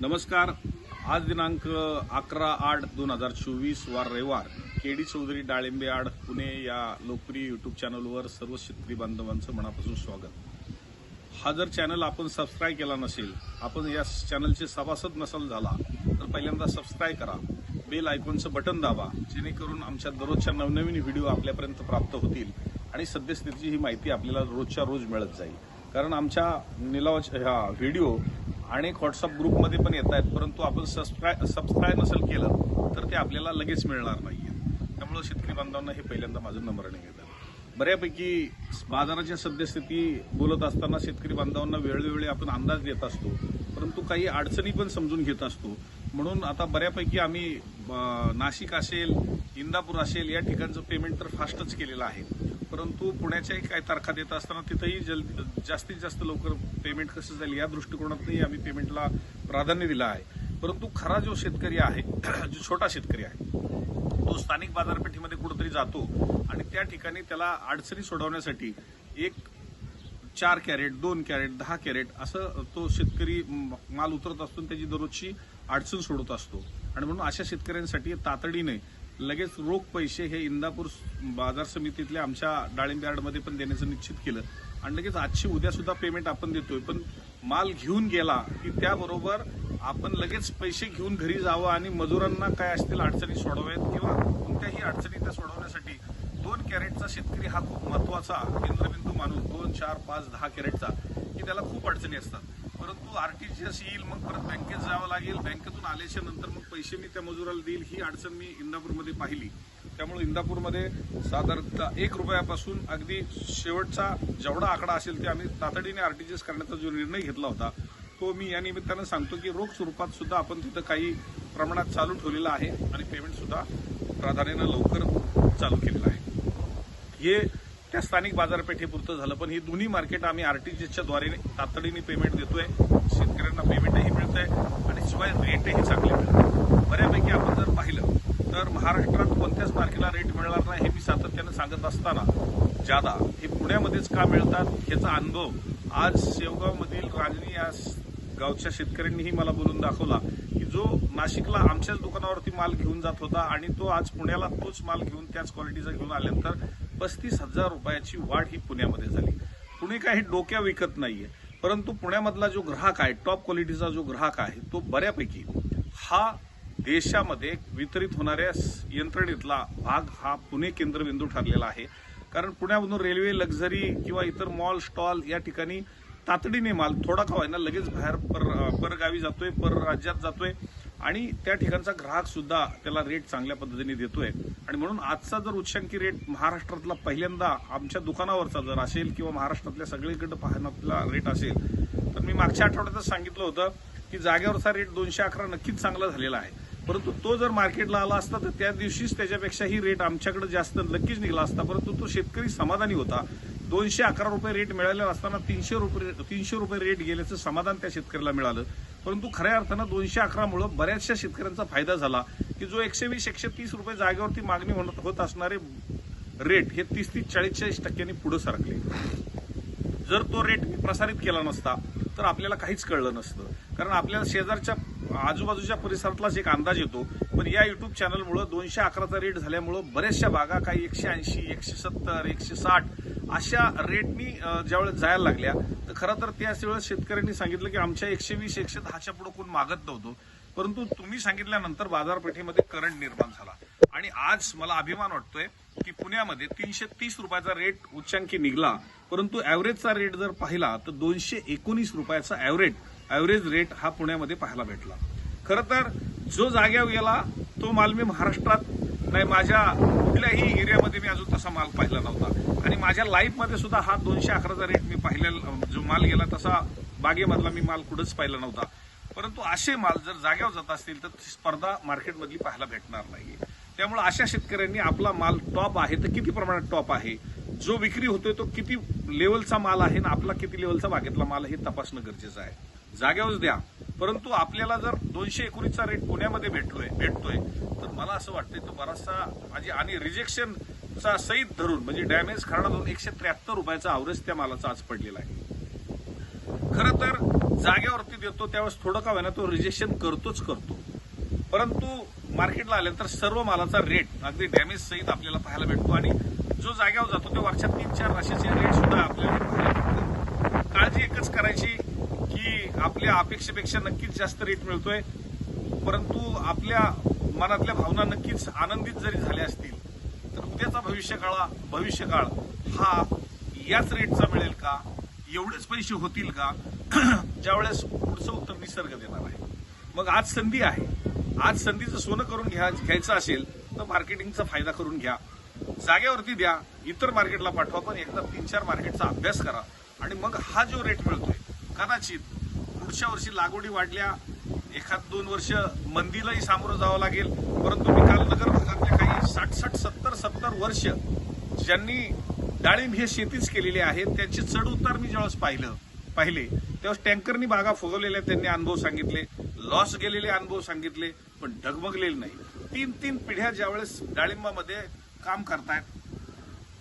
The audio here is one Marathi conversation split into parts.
नमस्कार. आज दिनांक अकरा आठ दोन हजार चोवीस वार रविवार. केडी चौधरी डाळिंबे आड पुणे या लोकप्रिय युट्यूब चॅनलवर सर्व शेतकरी बांधवांचं मनापासून स्वागत. हा जर चॅनल आपण सबस्क्राईब केला नसेल आपण या चॅनलचे सभासद नसाल झाला तर पहिल्यांदा सबस्क्राईब करा. बेल आयकॉनचं बटन दाबा जेणेकरून आमच्या दररोजच्या नवनवीन व्हिडिओ आपल्यापर्यंत प्राप्त होतील आणि सद्यस्थितीची ही माहिती आपल्याला रोजच्या रोज मिळत जाईल. कारण आमच्या निलावाच्या ह्या व्हिडिओ अनेक व्हॉट्सअप ग्रुपमध्ये पण येत आहेत परंतु आपण सबस्क्राय सबस्क्राईब नसेल केलं तर ते आपल्याला लगेच मिळणार नाहीये. त्यामुळे शेतकरी बांधवांना हे पहिल्यांदा माझं नम्राने घेतात बऱ्यापैकी बाजाराच्या सद्यस्थिती बोलत असताना शेतकरी बांधवांना वेळोवेळी आपण अंदाज देत असतो परंतु काही अडचणी पण समजून घेत असतो. म्हणून आता बऱ्यापैकी आम्ही नाशिक असेल इंदापूर असेल या ठिकाणचं पेमेंट तर फास्टच केलेलं आहे. परंतु पुण्याच्याही काही तारखा देत असताना तिथंही जल जास्तीत जास्त लवकर पेमेंट कसं जाईल या दृष्टिकोनातही आम्ही पेमेंटला प्राधान्य दिलं आहे. परंतु खरा जो शेतकरी आहे जो छोटा शेतकरी आहे तो स्थानिक बाजारपेठेमध्ये कुठेतरी जातो आणि त्या ठिकाणी त्याला अडचणी सोडवण्यासाठी एक चार कॅरेट दोन कॅरेट दहा कॅरेट असं तो शेतकरी माल उतरत असतो आणि त्याची दररोजची अडचण सोडत असतो. आणि म्हणून अशा शेतकऱ्यांसाठी तातडीने लगेच रोख पैसे हे इंदापूर बाजार समितीतल्या आमच्या डाळिंब यार्डमध्ये पण देण्याचं निश्चित केलं. आणि लगेच आजची उद्या सुद्धा पेमेंट आपण देतोय. पण माल घेऊन गेला की त्याबरोबर आपण लगेच पैसे घेऊन घरी जावं आणि मजुरांना काय असतील अडचणी सोडवाव्यात किंवा कोणत्याही अडचणी त्या सोडवण्यासाठी दोन कॅरेटचा शेतकरी हा खूप महत्त्वाचा केंद्रबिंदू माणूस दोन चार पाच दहा कॅरेटचा की त्याला खूप अडचणी असतात. परंतु आरटीजीएस येईल मग परत बँकेत जावं लागेल. बँकेतून आल्याच्यानंतर मग पैसे मी त्या मजुराला देईल. ही अडचण मी इंदापूरमध्ये पाहिली. त्यामुळे इंदापूरमध्ये साधारणतः एक रुपयापासून अगदी शेवटचा जेवढा आकडा असेल ते आम्ही तातडीने आरटीजीएस करण्याचा जो निर्णय घेतला होता तो मी या निमित्तानं सांगतो की रोख स्वरूपात सुद्धा आपण तिथं काही प्रमाणात चालू ठेवलेलं आहे आणि पेमेंट सुद्धा प्राधान्यानं लवकर चालू केलेलं आहे. हे त्या स्थानिक बाजारपेठेपुरतं झालं पण ही दोन्ही मार्केट आम्ही आरटीजीएसच्या द्वारे तातडीने पेमेंट देतोय. शेतकऱ्यांना पेमेंटही मिळतंय आणि शिवाय रेटही चांगले मिळतात बऱ्यापैकी आपण जर पाहिलं तर महाराष्ट्रात कोणत्याच तारखेला रेट मिळणार नाही हे मी सातत्यानं सांगत असताना जादा हे पुण्यामध्येच का मिळतात ह्याचा अनुभव आज शेवगावमधील राजनी या गावच्या शेतकऱ्यांनीही मला बोलून दाखवला की जो नाशिकला आमच्याच दुकानावरती माल घेऊन जात होता आणि तो आज पुण्याला तोच माल घेऊन त्याच क्वालिटीचा घेऊन आल्यानंतर पस्तीस हजार रुपयाची वाढ ही पुण्यामध्ये झाली. पुणे काही डोक्या विकत नाहीये परंतु पुण्यामधला जो ग्राहक आहे टॉप क्वालिटीचा जो ग्राहक आहे तो बऱ्यापैकी हा देशामध्ये वितरित होणाऱ्या यंत्रणेतला भाग हा पुणे केंद्रबिंदू ठरलेला आहे. कारण पुण्यामधून रेल्वे लक्झरी किंवा इतर मॉल स्टॉल या ठिकाणी तातडीने माल थोडा का होईना लगेच बाहेर पर परगावी जातोय पर राज्यात जातोय. आणि त्या ठिकाणचा ग्राहक सुद्धा त्याला रेट चांगल्या पद्धतीने देतोय. आणि म्हणून आजचा जर उच्चांकी रेट महाराष्ट्रातला पहिल्यांदा आमच्या दुकानावरचा जर असेल किंवा महाराष्ट्रातल्या सगळीकडे पाहण्यातला रेट असेल तर मी मागच्या आठवड्यातच सांगितलं होतं की जागेवरचा रेट दोनशे अकरा नक्कीच चांगला झालेला आहे. परंतु तो जर मार्केटला आला असता तर त्या दिवशीच त्याच्यापेक्षाही रेट आमच्याकडे जास्त नक्कीच निघाला असता. परंतु तो शेतकरी समाधानी होता. दोनशे अकरा रुपये रेट मिळालेला असताना तीनशे रुपये तीनशे रुपये रेट गेल्याचं समाधान त्या शेतकऱ्याला मिळालं. परंतु खऱ्या अर्थानं दोनशे अकरामुळं बऱ्याचशा शेतकऱ्यांचा फायदा झाला की जो एकशे वीस एकशे तीस रुपये जागेवरती मागणी होत होत असणारे रेट हे तीस तीस चाळीस चाळीस टक्क्यांनी पुढे सरकले. जर तो रेट प्रसारित केला नसता तर आपल्याला काहीच कळलं नसतं. कारण आपल्याला शेजारच्या आजूबाजूच्या परिसरातलाच एक अंदाज येतो. पण या युट्यूब चॅनलमुळं दोनशे अकराचा रेट झाल्यामुळं बऱ्याचशा भागा काही एकशे ऐंशी एकशे सत्तर एकशे साठ अशा रेटनी ज्यावेळेस जायला लागल्या तर खरं तर त्याच वेळेस शेतकऱ्यांनी सांगितलं की आमच्या एकशे वीस एकशे दहाच्या पुढे कोण मागत नव्हतो. परंतु तुम्ही सांगितल्यानंतर बाजारपेठेमध्ये करंट निर्माण झाला. आणि आज मला अभिमान वाटतोय की पुण्यामध्ये तीनशे तीस रुपयाचा रेट उच्चांकी निघला. परंतु ॲव्हरेजचा रेट जर पाहिला तर दोनशे एकोणीस रुपयाचा ॲव्हरेज ॲव्हरेज रेट हा पुण्यामध्ये पाहायला भेटला. खरं तर जो जाग्यावर गेला तो माल मी महाराष्ट्रात नाही माझ्या कुठल्याही एरियामध्ये मी अजून तसा माल पाहिला नव्हता. आणि माझ्या लाईफमध्ये सुद्धा हा दोनशे अकराचा रेट मी पाहिलेला जो माल गेला तसा बागेमधला मी माल कुठंच पाहिला नव्हता. परंतु असे माल जर जाग्यावर जात असतील तर ती स्पर्धा मार्केटमधली पाहायला भेटणार नाही त्यामुळे अशा शेतकऱ्यांनी आपला माल टॉप आहे तर किती प्रमाणात टॉप आहे? जो विक्री होतोय तो किती लेवलचा माल आहे ना आपला किती लेवलचा बागेतला माल आहे हे तपासणं गरजेचं आहे. जाग्यावरच द्या. परंतु आपल्याला जर दोनशे एकोणीसचा रेट पुण्यामध्ये भेटलोय भेटतोय तर मला असं वाटतंय तो बराचसा म्हणजे आणि रिजेक्शनचा सहित धरून म्हणजे डॅमेज खराडा धरून एकशे त्र्याहत्तर रुपयाचा आवरेज त्या मालाचा आज पडलेला आहे. खरं तर जागेवरती देतो त्यावेळेस थोडं का होईना तो रिजेक्शन करतोच करतो. परंतु मार्केटला आल्यानंतर सर्व मालाचा रेट अगदी डॅमेज सहित आपल्याला पाहायला भेटतो. आणि जो जाग्यावर जातो ते वरच्या तीन चार राशीचे रेट सुद्धा आपल्याला पाहायला काळजी एकच करायची की आपल्या अपेक्षेपेक्षा नक्कीच जास्त रेट मिळतोय. परंतु आपल्या मनातल्या भावना नक्कीच आनंदित जरी झाल्या असतील तर उद्याचा भविष्यकाळा भविष्यकाळ हा याच रेटचा मिळेल का? एवढेच पैसे होतील का? ज्यावेळेस पुढचं उत्तर निसर्ग देणार आहे. मग आज संधी आहे. आज संधीचं सोनं करून घ्या घ्यायचं असेल तर मार्केटिंगचा फायदा करून घ्या. जागेवरती द्या इतर मार्केटला पाठवा पण एकदा तीन चार मार्केटचा अभ्यास करा. आणि मग हा जो रेट मिळतोय कदाचित पुढच्या वर्षी लागवडी वाढल्या एखाद दोन वर्ष मंदीलाही सामोरं जावं लागेल. परंतु मी काल नगर भागातल्या काही साठ साठ सत्तर सत्तर वर्ष ज्यांनी डाळिंब हे शेतीच केलेली आहे त्यांचे चढ उतार मी ज्यावेळेस पाहिलं पाहिले त्यावेळेस टँकरनी बागा फुगवलेल्या त्यांनी अनुभव सांगितले लॉस गेलेले अनुभव सांगितले पण डगमगलेले नाही. तीन तीन पिढ्या ज्यावेळेस डाळिंबामध्ये काम करतायत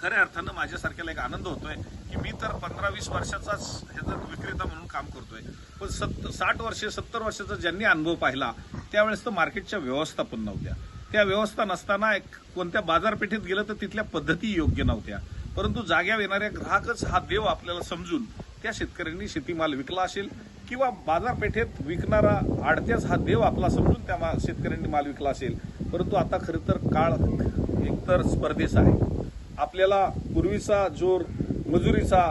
खऱ्या अर्थानं माझ्यासारख्याला एक आनंद होतोय. की मी तर पंधरा वीस वर्षाचाच ह्याचा विक्रेता म्हणून काम करतोय. पण सत्तर साठ वर्षे सत्तर वर्षाचा ज्यांनी अनुभव पाहिला त्यावेळेस तर मार्केटच्या व्यवस्था पण नव्हत्या. त्या व्यवस्था नसताना एक कोणत्या बाजारपेठेत गेलं तर तिथल्या पद्धती योग्य नव्हत्या. परंतु जाग्यावर येणाऱ्या ग्राहकच हा देव आपल्याला समजून त्या शेतकऱ्यांनी शेतीमाल विकला असेल किंवा बाजारपेठेत विकणारा आडत्याच हा देव आपला समजून त्या मा- शेतकऱ्यांनी माल विकला असेल. परंतु आता खरं तर काळ एकतर स्पर्धेचा आहे. आपल्याला पूर्वीचा जोर मजुरीचा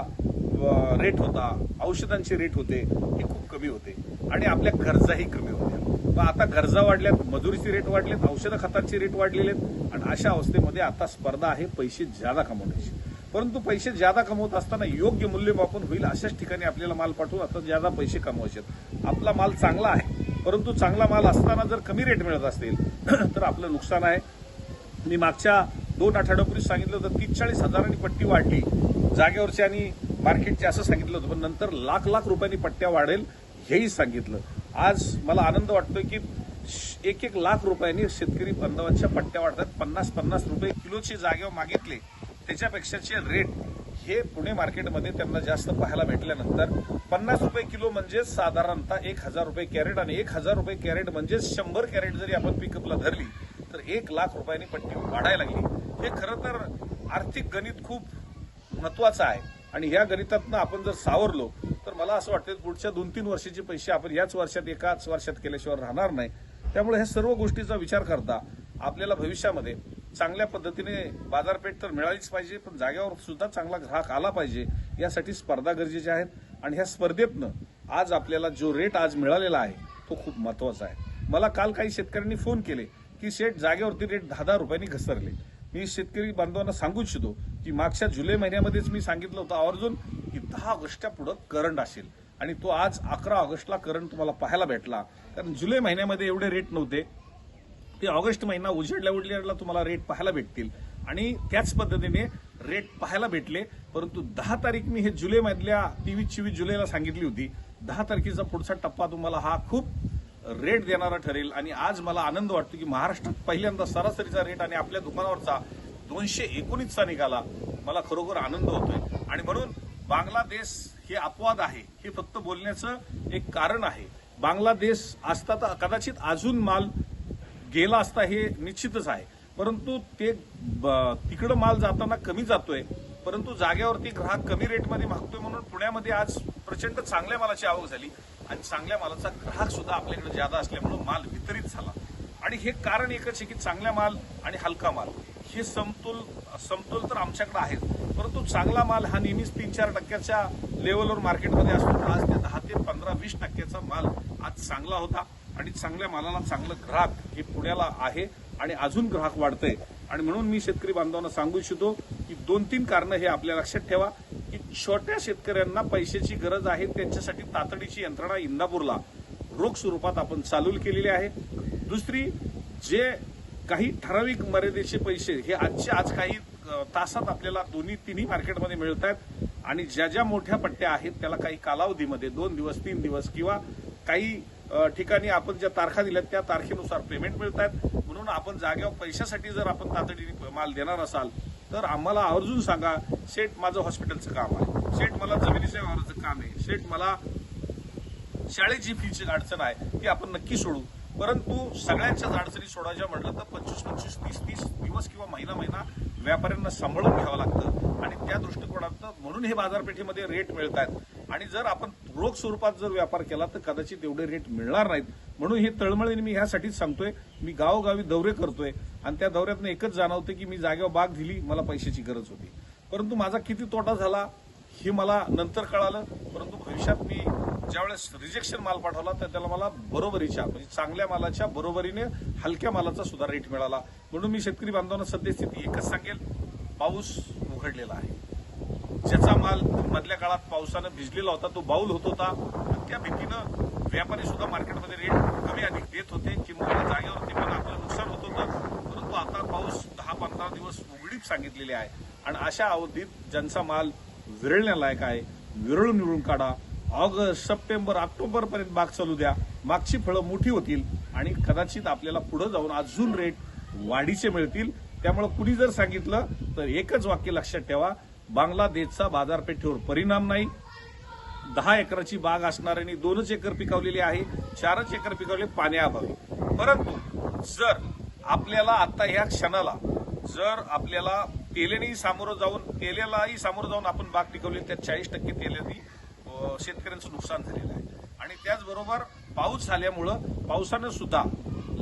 रेट होता औषधांचे रेट होते हे खूप कमी होते. आणि आपल्या गरजाही कमी होत्या. मग आता गरजा वाढल्यात मजुरीचे रेट वाढलेत औषध खतांचे रेट वाढलेले आहेत आणि अशा अवस्थेमध्ये आता स्पर्धा आहे पैसे ज्यादा कमवण्याची. परंतु पैसे ज्यादा कमवत असताना योग्य मूल्यमापन होईल अशाच ठिकाणी आपल्याला माल पाठवून आता ज्यादा पैसे कमवायचे आहेत. आपला माल चांगला आहे परंतु चांगला माल असताना जर कमी रेट मिळत असतील तर आपलं नुकसान आहे. मी मागच्या दोन आठवड्यापूर्वी सांगितलं तर तीस चाळीस हजारांनी पट्टी वाढली. जागेवरचे आणि मार्केटचे असं सांगितलं होतं. पण नंतर लाख लाख रुपयांनी पट्ट्या वाढेल हेही सांगितलं. आज मला आनंद वाटतोय की श- एक एक लाख रुपयांनी शेतकरी बांधवांच्या पट्ट्या वाढतात. पन्नास पन्नास रुपये किलोची जागेवर मागितले त्याच्यापेक्षाचे रेट हे पुणे मार्केटमध्ये त्यांना जास्त पाहायला भेटल्यानंतर पन्नास रुपये किलो म्हणजे साधारणतः एक हजार रुपये कॅरेट आणि एक हजार रुपये कॅरेट म्हणजे शंभर कॅरेट जरी आपण पिकअपला धरली तर एक लाख रुपयांनी पट्टी वाढायला लागली. हे खरं तर आर्थिक गणित खूप महत्वाचं आहे. आणि ह्या गणितातनं आपण जर सावरलो तर मला असं वाटतं पुढच्या दोन तीन वर्षाचे पैसे आपण याच वर्षात एकाच वर्षात केल्याशिवाय राहणार नाही. त्यामुळे ह्या सर्व गोष्टीचा विचार करता आपल्याला भविष्यामध्ये चांगल्या पद्धतीने बाजारपेठ तर मिळालीच पाहिजे पण जाग्यावर सुद्धा चांगला ग्राहक आला पाहिजे यासाठी स्पर्धा गरजेच्या आहेत. आणि ह्या स्पर्धेतनं आज आपल्याला जो रेट आज मिळालेला आहे तो खूप महत्त्वाचा आहे. मला काल काही शेतकऱ्यांनी फोन केले की शेठ जागेवरती रेट दहा दहा रुपयांनी घसरले. मी शेतकरी बांधवांना सांगू इच्छितो की मागच्या जुलै महिन्यामध्येच मी सांगितलं होतं आवर्जून की दहा ऑगस्टच्या पुढं करंट असेल. आणि तो आज अकरा ऑगस्टला करंट तुम्हाला पाहायला भेटला. कारण जुलै महिन्यामध्ये एवढे रेट नव्हते. ते ऑगस्ट महिना उजेडल्या उजडल्याला तुम्हाला रेट पाहायला भेटतील. आणि त्याच पद्धतीने रेट पाहायला भेटले. परंतु दहा तारीख मी हे जुलैमधल्या तेवीस चोवीस जुलैला सांगितली होती. दहा तारखेचा पुढचा टप्पा तुम्हाला हा खूप रेट देणारा ठरेल. आणि आज मला आनंद वाटतो की महाराष्ट्रात पहिल्यांदा सरासरीचा रेट आणि आपल्या दुकानावरचा दोनशे एकोणीसचा निघाला. मला खरोखर आनंद होतोय. आणि म्हणून बांगलादेश हे अपवाद आहे हे फक्त बोलण्याचं एक कारण आहे. बांगलादेश असता तर कदाचित अजून माल गेला असता हे निश्चितच आहे. परंतु ते ब- तिकडं माल जाताना कमी जातोय. परंतु जागेवरती ग्राहक कमी रेटमध्ये मागतोय म्हणून पुण्यामध्ये आज प्रचंड चांगल्या मालाची आवक झाली. आणि चांगल्या मालाचा ग्राहक सुद्धा आपल्याकडे ज्यादा असल्यामुळे माल वितरित झाला. आणि हे कारण एकच आहे की चांगला माल आणि हलका माल हे समतोल समतोल तर आमच्याकडे आहेत. परंतु चांगला माल हा नेहमीच तीन चार टक्क्याच्या लेवलवर मार्केटमध्ये असतो. तर आज ते दहा ते पंधरा वीस टक्क्याचा माल आज चांगला होता. आणि चांगल्या मालाला चांगलं ग्राहक हे पुण्याला आहे आणि अजून ग्राहक वाढतंय. आणि म्हणून मी शेतकरी बांधवांना सांगू इच्छितो की दोन तीन कारणं हे आपल्या लक्षात ठेवा. की छोट्या शेतकऱ्यांना पैशाची गरज आहे त्यांच्यासाठी तातडीची यंत्रणा इंदापूरला रोख स्वरूपात आपण चालू केलेली आहे. दुसरी जे काही ठराविक मर्यादेचे पैसे हे आजचे आज काही तासात आपल्याला दोन्ही तिन्ही मार्केटमध्ये मिळत आहेत आणि ज्या ज्या मोठ्या पट्ट्या आहेत त्याला काही कालावधीमध्ये दोन दिवस तीन दिवस किंवा काही ठिकाणी आपण ज्या तारखा दिल्यात त्या तारखेनुसार पेमेंट मिळत आहेत म्हणून आपण जागेवर पैशासाठी जर आपण तातडीने माल देणार असाल तर आम्हाला आवर्जून सांगा शेठ माझं हॉस्पिटलचं काम आहे. शेठ मला जमिनीच्या व्यवहाराचं काम आहे. शेठ मला शाळेची फीची अडचण आहे ती आपण नक्की सोडू. परंतु सगळ्यांच्याच अडचणी सोडायच्या म्हटलं तर पंचवीस पंचवीस तीस तीस दिवस किंवा महिना महिना व्यापाऱ्यांना सांभाळून घ्यावं लागतं. आणि त्या दृष्टिकोनातनं म्हणून हे बाजारपेठेमध्ये रेट मिळत आहेत आणि जर आपण रोख स्वरूपात जर व्यापार केला तर कदाचित एवढे रेट मिळणार नाहीत. म्हणून हे तळमळीने मी ह्यासाठीच सांगतोय मी गावोगावी दौरे करतोय आणि त्या दौऱ्यातनं एकच जाणवते की मी जागेवर बाग दिली मला पैशाची गरज होती. परंतु माझा किती तोटा झाला हे मला नंतर कळालं. परंतु भविष्यात मी ज्यावेळेस रिजेक्शन माल पाठवला तर त्याला मला बरोबरीच्या म्हणजे चांगल्या मालाच्या बरोबरीने हलक्या मालाचा सुद्धा रेट मिळाला. म्हणून मी शेतकरी बांधवांना सद्यस्थिती एकच सांगेल पाऊस उघडलेला आहे. ज्याचा माल मधल्या काळात पावसानं भिजलेला होता तो बाऊल होत होता. आणि त्या भीतीनं व्यापारी सुद्धा मार्केटमध्ये रेट कमी अधिक देत होते. किंवा जागेवरती पण आपलं नुकसान होत होतं. परंतु आता पाऊस दहा पंधरा दिवस उघडीप सांगितलेले आहे. आणि अशा अवधीत ज्यांचा माल विरळण्यालायक आहे विरळून विरळून काढा. ऑगस्ट सप्टेंबर ऑक्टोबर पर्यंत बाग चालू द्या. मागची फळं मोठी होतील आणि कदाचित आपल्याला पुढे जाऊन अजून रेट वाढीचे मिळतील. त्यामुळे कुणी जर सांगितलं तर एकच वाक्य लक्षात ठेवा. बांगलादेशचा बाजारपेठेवर परिणाम नाही. दहा एकराची बाग असणाऱ्यांनी दोनच एकर पिकवलेली आहे. चारच एकर पिकवले पाण्याअभावी परंतु जर आपल्याला आता ह्या क्षणाला जर आपल्याला तेलेनेही सामोरं जाऊन तेलेलाही सामोरं जाऊन आपण बाग पिकवली त्यात चाळीस टक्के तेलेनी शेतकऱ्यांचं नुकसान झालेलं आहे. आणि त्याचबरोबर पाऊस झाल्यामुळं पावसानं सुद्धा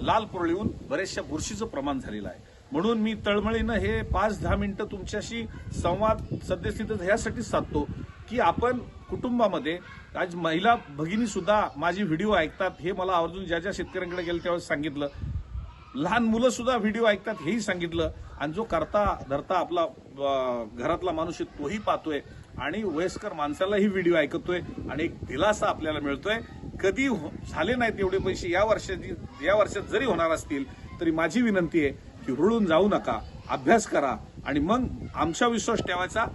लाल पुरळीहून बरेचशा बऱ्याचशा बुरशीचं प्रमाण झालेलं आहे. म्हणून मी तळमळीनं हे पाच दहा मिनिटं तुमच्याशी संवाद सद्यस्थितीत ह्यासाठी साधतो की आपण कुटुंबामध्ये आज महिला भगिनी सुद्धा माझी व्हिडिओ ऐकतात हे मला आवर्जून ज्या ज्या शेतकऱ्यांकडे गेलं त्यावेळेस सांगितलं. लहान मुलं सुद्धा व्हिडिओ ऐकतात हेही सांगितलं. आणि जो करता धरता आपला घरातला माणूस आहे तोही पाहतोय. आणि वयस्कर माणसालाही व्हिडिओ ऐकतोय आणि एक दिलासा आपल्याला मिळतोय. कधी हो- झाले नाहीत एवढे पैसे या वर्षाची या वर्षात जरी होणार असतील तरी माझी विनंती आहे की रुळून जाऊ नका. अभ्यास करा. आणि मग आमचा विश्वास ठेवायचा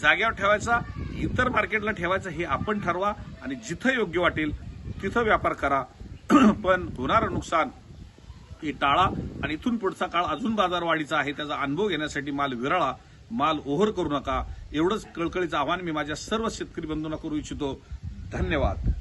जाग्यावर ठेवायचा इतर मार्केटला ठेवायचा हे आपण ठरवा आणि जिथं योग्य वाटेल तिथं व्यापार करा. पण होणारं नुकसान हे टाळा आणि इथून पुढचा काळ अजून बाजारवाढीचा आहे त्याचा अनुभव घेण्यासाठी माल विरळा माल ओव्हर करू नका. एवढंच कळकळीचं आव्हान मी माझ्या सर्व शेतकरी बंधूंना करू इच्छितो. धन्यवाद.